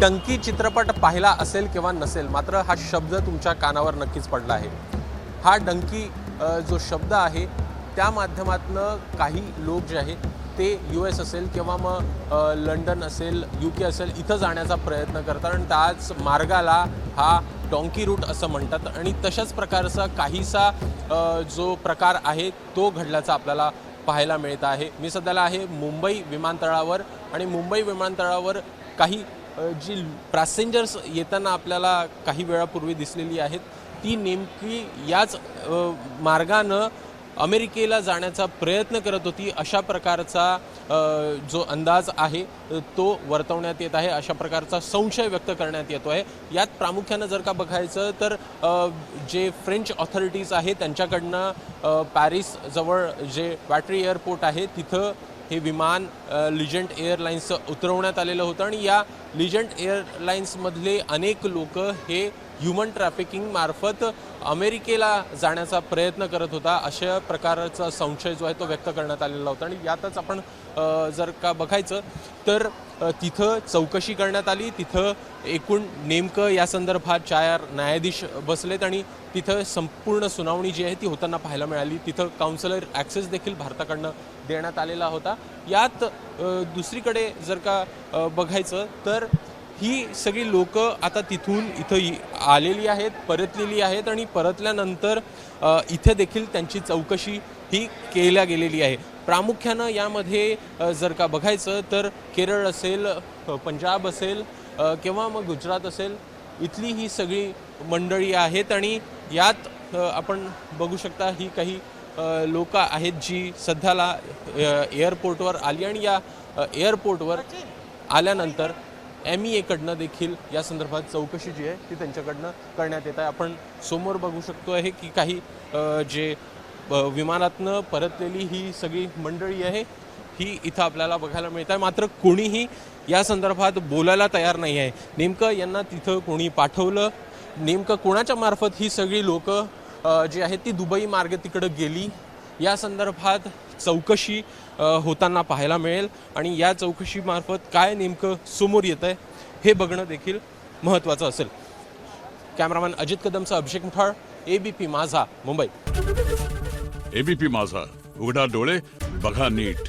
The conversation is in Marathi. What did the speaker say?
डंकी चित्रपट पाहिला असेल किंवा नसेल मात्र हा शब्द तुमच्या कानावर नक्कीच पडला आहे. हा डंकी जो शब्द आहे त्या माध्यमातनं काही लोक जे आहेत ते यू एस असेल किंवा मग लंडन असेल यू के असेल इथं जाण्याचा प्रयत्न करतात आणि त्याच मार्गाला हा डॉंकी रूट असं म्हणतात. आणि तशाच प्रकारचा काहीसा जो प्रकार आहे तो घडल्याचा आपल्याला पाहायला मिळत आहे. मी सध्याला आहे मुंबई विमानतळावर आणि मुंबई विमानतळावर काही जी पॅसेंजर्स येताना आपल्याला काही वेळापूर्वी दिसलेली आहेत ती नेमकी याच मार्गानं अमेरिकेला जाण्याचा प्रयत्न करत होती अशा प्रकारचा जो अंदाज आहे तो वर्तवण्यात येत आहे अशा प्रकारचा संशय व्यक्त करण्यात येतो आहे. यात प्रामुख्यानं जर का बघायचं तर जे फ्रेंच ऑथॉरिटीज आहे त्यांच्याकडनं पॅरिसजवळ जे बॅटरी एअरपोर्ट आहे तिथं हे विमान लिजंट एअरलाईन्सचं उतरवण्यात आलेलं होतं आणि या लिजंट एअरलाईन्समधले अनेक लोक हे ह्युमन ट्रॅफिकिंग मार्फत अमेरिकेला जाण्याचा प्रयत्न करत होता. अशा प्रकारचा संशय जो आहे तो व्यक्त करण्यात आलेला होता. आणि यातच आपण जर का बघायचं तर तिथं चौकशी करण्यात आली. तिथं एकूण नेमकं या संदर्भात चार न्यायाधीश बसलेत आणि तिथं संपूर्ण सुनावणी जी आहे ती होताना पाहायला मिळाली. तिथं काउन्सिलर ॲक्सेस देखील भारताकडनं देण्यात आलेला होता. यात दुसरीकडे जर का बघायचं तर ही सगळी लोक आता तिथून इथं आलेली आहेत परतलेली आहेत आणि परतल्यानंतर इथे देखील त्यांची चौकशी ही केल्या गेलेली आहे. प्रामुख्यानं यामध्ये जर का बघायचं तर केरळ असेल पंजाब असेल किंवा मग गुजरात असेल इथली ही सगळी मंडळी आहेत आणि यात आपण बघू शकता ही काही लोक आहेत जी सध्याला एअरपोर्टवर आली आणि या एअरपोर्टवर आल्यानंतर एम ई एकडनं देखील या संदर्भात चौकशी जी आहे ती त्यांच्याकडनं करण्यात येत आहे. आपण समोर बघू शकतो आहे की काही जे विमानातनं परतलेली ही सगळी मंडळी आहे ही इथं आपल्याला बघायला मिळत आहे. मात्र कोणीही या संदर्भात बोलायला तयार नाही आहे. नेमकं यांना तिथं कोणी पाठवलं? नेमकं कोणाच्या मार्फत ही सगळी लोकं जी आहे ती दुबई मार्गे तिकडं गेली. या संदर्भात चौकशी होताना पाहायला मिळेल. आणि या चौकशीमार्फत काय नेमकं समोर येत आहे हे बघणं देखील महत्त्वाचं असेल. Cameraman Ajit कदमचा Abhishek Muthal A B P माझा मुंबई. एबीपी माझा उघडा डोळे बघा नीट.